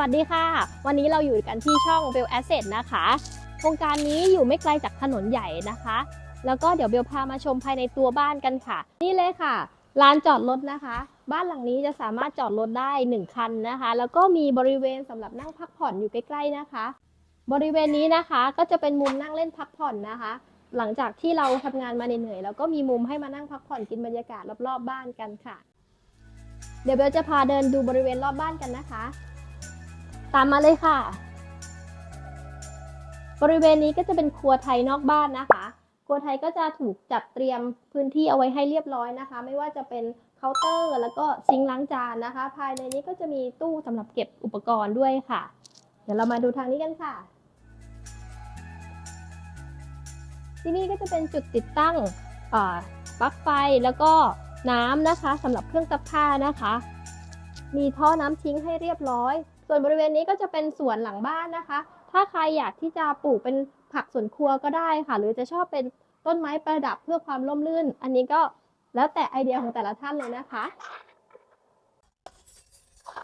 วัสดีค่ะ วันนี้เราอยู่กันที่ช่อง b e l Asset นะคะ โครงการนี้อยู่ไม่ไกลจากถนนใหญ่นะคะ แล้วก็เดี๋ยวเบลพามาชมภายในตัวบ้านกันค่ะ นี่เลยค่ะลานจอดรถนะคะ บ้านหลังนี้จะสามารถจอดรถได้ 1 คันนะคะ แล้วก็มีบริเวณสำหรับนั่งพักผ่อนอยู่ใกล้ๆนะคะ บริเวณนี้นะคะก็จะเป็นมุมนั่งเล่นพักผ่อนนะคะ หลังจากที่เราทำงานมาเหนื่อยๆแล้วก็มีมุมให้มานั่งพักผ่อนกินบรรยากาศรอบๆบ้านกันค่ะ เดี๋ยวเบลจะพาเดินดูบริเวณรอบบ้านกันนะคะ ตามมาเลยค่ะ บริเวณนี้ก็จะเป็นครัวไทยนอกบ้านนะคะ ครัวไทยก็จะถูกจัดเตรียมพื้นที่เอาไว้ให้เรียบร้อยนะคะ ไม่ว่าจะเป็นเคาน์เตอร์แล้วก็ซิงล้างจานนะคะ ภายในนี้ก็จะมีตู้สำหรับเก็บอุปกรณ์ด้วยค่ะ เดี๋ยวเรามาดูทางนี้กันค่ะ ที่นี่ก็จะเป็นจุดติดตั้งปลั๊กไฟแล้วก็น้ำนะคะสำหรับเครื่องซักผ้านะคะ มีท่อน้ำทิ้งให้เรียบร้อย ส่วนบริเวณนี้ก็จะเป็นสวนหลังบ้านนะคะ ถ้าใครอยากที่จะปลูกเป็นผักสวนครัวก็ได้ค่ะ หรือจะชอบเป็นต้นไม้ประดับเพื่อความร่มรื่น อันนี้ก็แล้วแต่ไอเดียของแต่ละท่านเลยนะคะ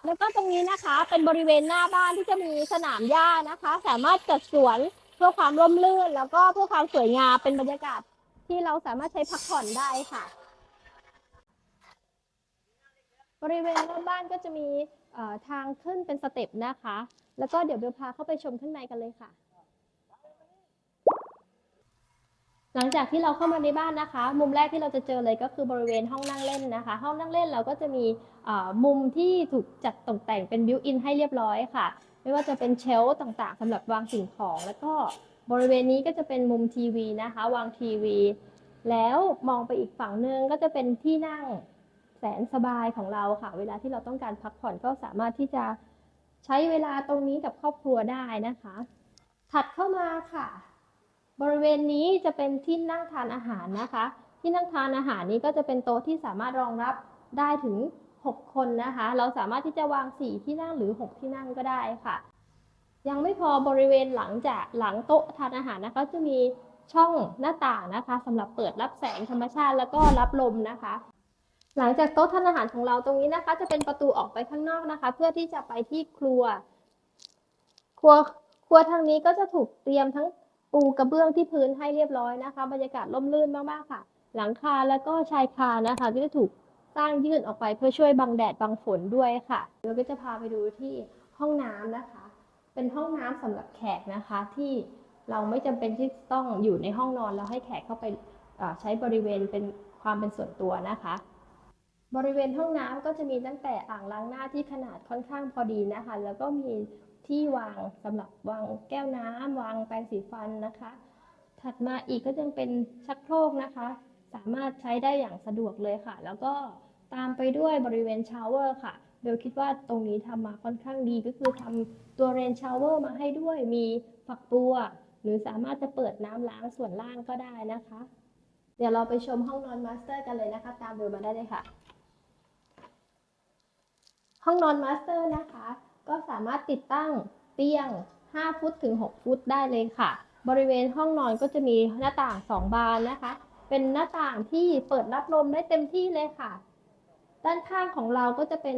แล้วก็ตรงนี้นะคะเป็นบริเวณหน้าบ้านที่จะมีสนามหญ้านะคะ สามารถจัดสวนเพื่อความร่มรื่น แล้วก็เพื่อความสวยงามเป็นบรรยากาศที่เราสามารถใช้พักผ่อนได้ค่ะ บริเวณรอบบ้านก็จะมี ทางขึ้นเป็นสเต็ปนะคะ แล้วก็เดี๋ยวเบลพาเข้าไปชมข้างในกันเลยค่ะ หลังจากที่เราเข้ามาในบ้านนะคะ มุมแรกที่เราจะเจอเลยก็คือบริเวณห้องนั่งเล่นนะคะ ห้องนั่งเล่นเราก็จะมีมุมที่ถูกจัดตกแต่งเป็นบิวอินให้เรียบร้อยค่ะ ไม่ว่าจะเป็นเชลฟ์ต่างๆสำหรับวางสิ่งของ แล้วก็บริเวณนี้ก็จะเป็นมุมทีวีนะคะ วางทีวี แล้วมองไปอีกฝั่งหนึงก็จะเป็นที่นั่ง แสนสบายของเราค่ะ เวลาที่เราต้องการพักผ่อนก็สามารถที่จะใช้เวลาตรงนี้กับครอบครัวได้นะคะ ถัดเข้ามาค่ะ บริเวณนี้จะเป็นที่นั่งทานอาหารนะคะ ที่นั่งทานอาหารนี้ก็จะเป็นโต๊ะที่สามารถรองรับได้ถึง 6 คนนะคะ เราสามารถที่จะวาง 4 ที่นั่งหรือ 6 ที่นั่งก็ได้ค่ะ ยังไม่พอบริเวณหลังจากหลังโต๊ะทานอาหารนะคะ จะมีช่องหน้าต่างนะคะสำหรับเปิดรับแสงธรรมชาติแล้วก็รับลมนะคะ หลังจากโต๊ะทานอาหารของเราตรงนี้นะคะ จะเป็นประตูออกไปข้างนอกนะคะ เพื่อที่จะไปที่ครัว ครัวครัวทางนี้ก็จะถูกเตรียมทั้งปูกระเบื้องที่พื้นให้เรียบร้อยนะคะ บรรยากาศร่มรื่นมากๆค่ะ หลังคาแล้วก็ชายคานะคะก็จะถูกสร้างยื่นออกไปเพื่อช่วยบังแดดบังฝนด้วยค่ะเดี๋ยวก็จะพาไปดูที่ห้องน้ำนะคะ เป็นห้องน้ำสำหรับแขกนะคะ ที่เราไม่จำเป็นที่ต้องอยู่ในห้องนอนแล้วให้แขกเข้าไปใช้บริเวณเป็นความเป็นส่วนตัวนะคะ บริเวณห้องน้ำก็จะมีตั้งแต่อ่างล้างหน้าที่ขนาดค่อนข้างพอดีนะคะ แล้วก็มีที่วางสำหรับวางแก้วน้ำวางแปรงสีฟันนะคะ ถัดมาอีกก็ยังเป็นชักโครกนะคะ สามารถใช้ได้อย่างสะดวกเลยค่ะ แล้วก็ตามไปด้วยบริเวณชาวเวอร์ค่ะเบลคิดว่าตรงนี้ทำมาค่อนข้างดีก็คือทำตัวเรนชาวเวอร์มาให้ด้วยมีฝักบัว หรือสามารถจะเปิดน้ำล้างส่วนล่างก็ได้นะคะ เดี๋ยวเราไปชมห้องนอนมาสเตอร์กันเลยนะคะ ตามเบลมาได้เลยค่ะ ห้องนอนมาสเตอร์นะคะ ก็สามารถติดตั้งเตียง 5 ฟุตถึง 6 ฟุตได้เลยค่ะ บริเวณห้องนอนก็จะมีหน้าต่าง 2 บานนะคะ เป็นหน้าต่างที่เปิดรับลมได้เต็มที่เลยค่ะ ด้านข้างของเราก็จะเป็น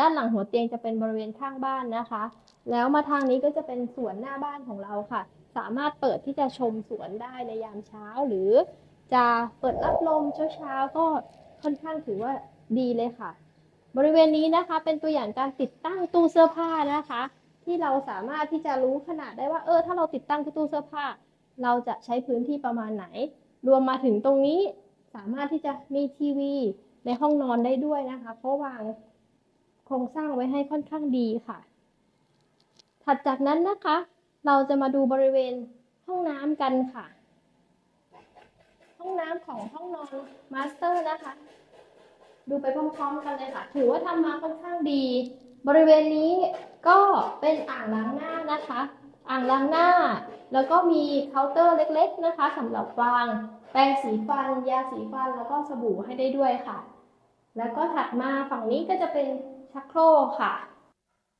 ด้านหลังหัวเตียงจะเป็นบริเวณข้างบ้านนะคะ แล้วมาทางนี้ก็จะเป็นสวนหน้าบ้านของเราค่ะ สามารถเปิดที่จะชมสวนได้ในยามเช้า หรือจะเปิดรับลมเช้าๆก็ค่อนข้างถือว่าดีเลยค่ะ บริเวณนี้นะคะเป็นตัวอย่างการติดตั้งตู้เสื้อผ้านะคะ ที่เราสามารถที่จะรู้ขนาดได้ว่าเออถ้าเราติดตั้งที่ตู้เสื้อผ้า เราจะใช้พื้นที่ประมาณไหน รวมมาถึงตรงนี้สามารถที่จะมีทีวี ในห้องนอนได้ด้วยนะคะ เพราะวางโครงสร้างไว้ให้ค่อนข้างดีค่ะ ถัดจากนั้นนะคะ เราจะมาดูบริเวณห้องน้ำกันค่ะ ห้องน้ำของห้องนอนมาสเตอร์นะคะ ดูไปพร้อมๆกันเลยค่ะ ถือว่าทำมาค่อนข้างดี บริเวณนี้ก็เป็นอ่างล้างหน้านะคะ อ่างล้างหน้า แล้วก็มีเคาน์เตอร์เล็ก ๆ นะคะสำหรับวาง แปรงสีฟัน ยาสีฟัน แล้วก็สบู่ให้ได้ด้วยค่ะ แล้วก็ถัดมาฝั่งนี้ก็จะเป็นชักโครกค่ะ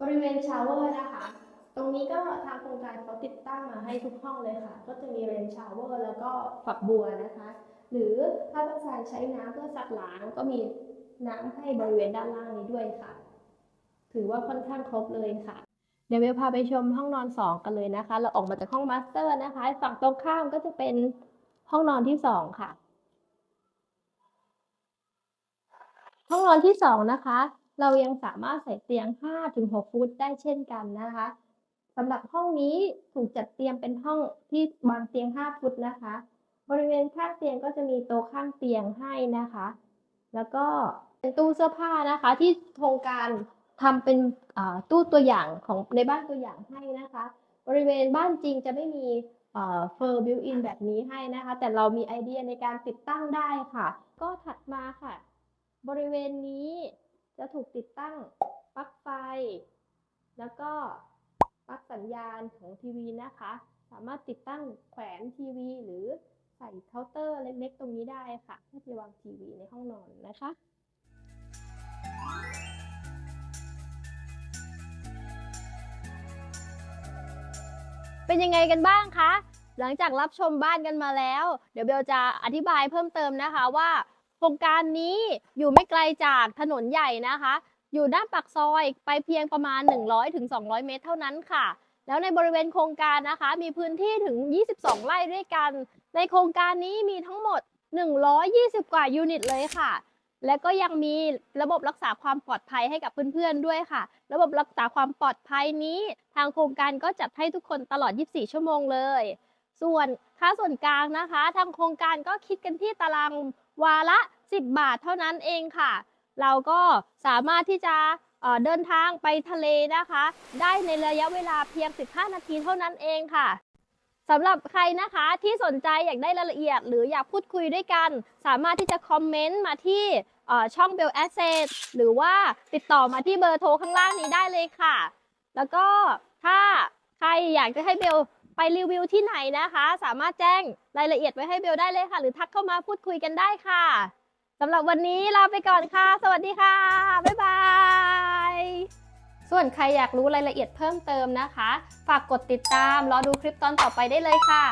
บริเวณชาวเวอร์นะคะ ตรงนี้ก็ทางโครงการเขาติดตั้งมาให้ทุกห้องเลยค่ะ ก็จะมีเรนชาวเวอร์แล้วก็ฝักบัวนะคะ หรือถ้าต้องการใช้น้ำเพื่อซักล้างก็มี น้ำให้บริเวณด้านล่างนี้ด้วยค่ะ ถือว่าค่อนข้างครบเลยค่ะ เดี๋ยวเบลพาไปชมห้องนอนสองกันเลยนะคะ เราออกมาจากห้องมาสเตอร์นะคะ ฝั่งตรงข้ามก็จะเป็นห้องนอนที่สองค่ะ ห้องนอนที่สองนะคะ เรายังสามารถใส่เตียง 5-6 ฟุตได้เช่นกันนะคะสำหรับห้องนี้ถูกจัดเตรียมเป็นห้องที่วางเตียง 5 ฟุตนะคะ บริเวณข้างเตียงก็จะมีโต๊ะข้างเตียงให้นะคะ แล้วก็เป็นตู้เสื้อผ้านะคะ ที่โครงการทำเป็นตู้ตัวอย่างของในบ้านตัวอย่างให้นะคะ บริเวณบ้านจริงจะไม่มีเฟอร์บิวอินแบบนี้ให้นะคะ แต่เรามีไอเดียในการติดตั้งได้ค่ะ ก็ถัดมาค่ะ บริเวณนี้จะถูกติดตั้งปลั๊กไฟ แล้วก็ปลั๊กสัญญาณของทีวีนะคะ สามารถติดตั้งแขวนทีวีหรือ ส่เคาน์เตอร์เล็กๆ ตรงนี้ได้ค่ะเพื่อจะวางทีวีในห้องนอนนะคะเป็นยังไงกันบ้างคะ หลังจากรับชมบ้านกันมาแล้ว เดี๋ยวเบลจะอธิบายเพิ่มเติมนะคะว่า โครงการนี้อยู่ไม่ไกลจากถนนใหญ่นะคะ อยู่ด้านปากซอยไปเพียงประมาณ 100-200ถึงเมตรเท่านั้นค่ะ แล้วในบริเวณโครงการนะคะ มีพื้นที่ถึง 22 ไร่ด้วยกัน ในโครงการนี้มีทั้งหมด 120 กว่ายูนิตเลยค่ะ และก็ยังมีระบบรักษาความปลอดภัยให้กับเพื่อนๆด้วยค่ะ ระบบรักษาความปลอดภัยนี้ ทางโครงการก็จัดให้ทุกคนตลอด 24 ชั่วโมงเลย ส่วนค่าส่วนกลางนะคะ ทางโครงการก็คิดกันที่ตารางวาละ 10 บาทเท่านั้นเองค่ะ เราก็สามารถที่จะเอ่อเดินทางไปทะเลนะคะ ได้ในระยะเวลาเพียง 15 นาทีเท่านั้นเองค่ะ สำหรับใครนะคะที่สนใจอยากได้รายละเอียด หรืออยากพูดคุยด้วยกัน สามารถที่จะคอมเมนต์มาที่ช่อง Bell Asset หรือว่าติดต่อมาที่เบอร์โทรข้างล่างนี้ได้เลยค่ะ แล้วก็ถ้าใครอยากจะให้เบลไปรีวิวที่ไหนนะคะ สามารถแจ้งรายละเอียดไว้ให้เบลได้เลยค่ะ หรือทักเข้ามาพูดคุยกันได้ค่ะสำหรับวันนี้ลาไปก่อนค่ะ สวัสดีค่ะ บ๊ายบาย ส่วนใครอยากรู้รายละเอียดเพิ่มเติมนะคะ ฝากกดติดตาม รอดูคลิปตอนต่อไปได้เลยค่ะ